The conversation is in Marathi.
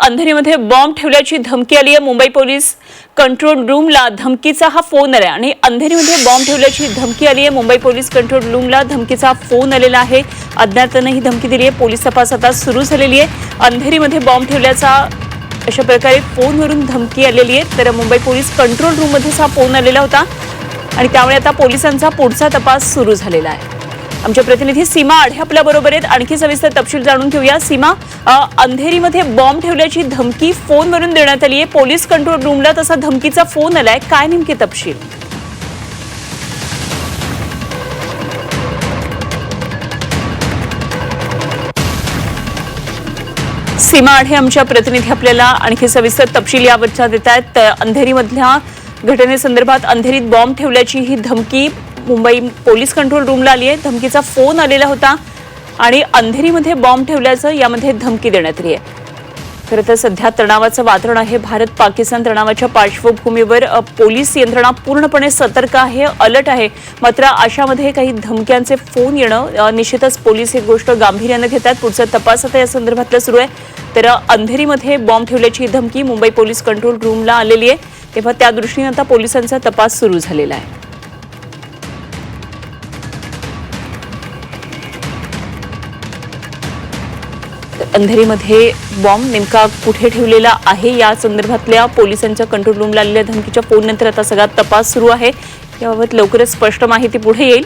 अंधेरीमध्ये बॉम्ब ठेवल्याची धमकी आली आहे. मुंबई पोलीस कंट्रोल रूमला धमकीचा हा फोन आला आणि अंधेरीमध्ये बॉम्ब ठेवल्याची धमकी आली आहे. मुंबई पोलीस कंट्रोल रूमला धमकीचा फोन आलेला आहे. अज्ञातानं ही धमकी दिली आहे. पोलीस तपास आता सुरू झालेली आहे. अंधेरीमध्ये बॉम्ब ठेवल्याचा अशा प्रकारे फोनवरून धमकी आलेली आहे. तर मुंबई पोलीस कंट्रोल रूममध्येच हा फोन आलेला होता आणि त्यामुळे आता पोलिसांचा पुढचा तपास सुरू झालेला आहे. आमच्या प्रतिनिधी सीमा आढे आपल्या बरोबर आहेत. आणखी सविस्तर तपशील जाणून घेऊया. सीमा अंधेरीमध्ये बॉम्ब ठेवल्याची धमकी फोनवरून देण्यात आली आहे पोलीस कंट्रोल रूमला तसा धमकीचा फोन आलाय. काय नेमके तपशील? सीमा आढे आमच्या प्रतिनिधी आपल्याला आणखी सविस्तर तपशील यावरच्या देत आहेत. तर अंधेरीमधल्या घटनेसंदर्भात अंधेरीत बॉम्ब ठेवल्याची ही धमकी मुंबई पोलीस कंट्रोल रूमला आली आहे. धमकीचा फोन आलेला होता आणि अंधेरीमध्ये बॉम्ब ठेवल्याचं यामध्ये धमकी देण्यात आली आहे. खरं तर सध्या तणावाचं वातावरण आहे. भारत पाकिस्तान तणावाच्या पार्श्वभूमीवर पोलीस यंत्रणा पूर्णपणे सतर्क आहे अलर्ट आहे. मात्र अशामध्ये काही धमक्यांचे फोन येणं निश्चितच पोलीस ही गोष्ट गांभीर्यानं घेतात पुढचा तपास आता या संदर्भातला सुरू आहे. तर अंधेरीमध्ये बॉम्ब ठेवल्याची धमकी मुंबई पोलीस कंट्रोल रूमला आलेली आहे. तेव्हा त्या दृष्टीने आता पोलिसांचा तपास सुरू झालेला आहे. अंधेरीमध्ये बॉम्ब नेमका कुठे ठेवलेला आहे? या संदर्भातल्या पोलिसांच्या कंट्रोल रूमला आलेल्या धमकीच्या फोननंतर आता सगळा तपास सुरू आहे. याबाबत लवकरच स्पष्ट माहिती पुढे येईल.